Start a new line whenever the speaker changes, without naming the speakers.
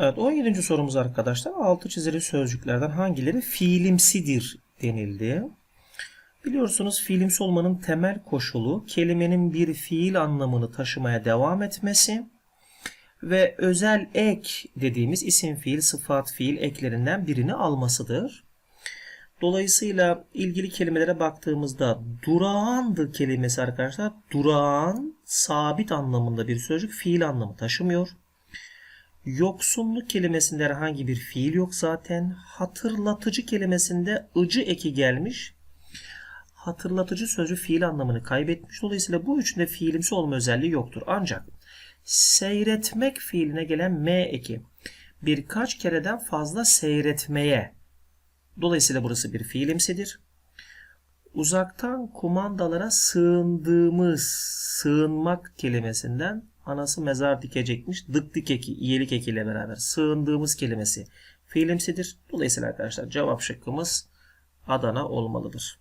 Evet 17. sorumuz arkadaşlar. Altı çizili sözcüklerden hangileri fiilimsidir denildi. Biliyorsunuz fiilimsi olmanın temel koşulu kelimenin bir fiil anlamını taşımaya devam etmesi ve özel ek dediğimiz isim fiil, sıfat fiil eklerinden birini almasıdır. Dolayısıyla ilgili kelimelere baktığımızda durağandı kelimesi arkadaşlar durağan sabit anlamında bir sözcük fiil anlamı taşımıyor. Yoksunluk kelimesinde herhangi bir fiil yok zaten. Hatırlatıcı kelimesinde ıcı eki gelmiş. Hatırlatıcı sözcü fiil anlamını kaybetmiş. Dolayısıyla bu üçünde fiilimsi olma özelliği yoktur. Ancak seyretmek fiiline gelen m eki birkaç kereden fazla seyretmeye. Dolayısıyla burası bir fiilimsidir. Uzaktan kumandalara sığındığımız, sığınmak kelimesinden anası mezar dikecekmiş. Dık dik eki, iyelik ekiyle beraber sığındığımız kelimesi fiilimsidir. Dolayısıyla arkadaşlar cevap şıkkımız Adana olmalıdır.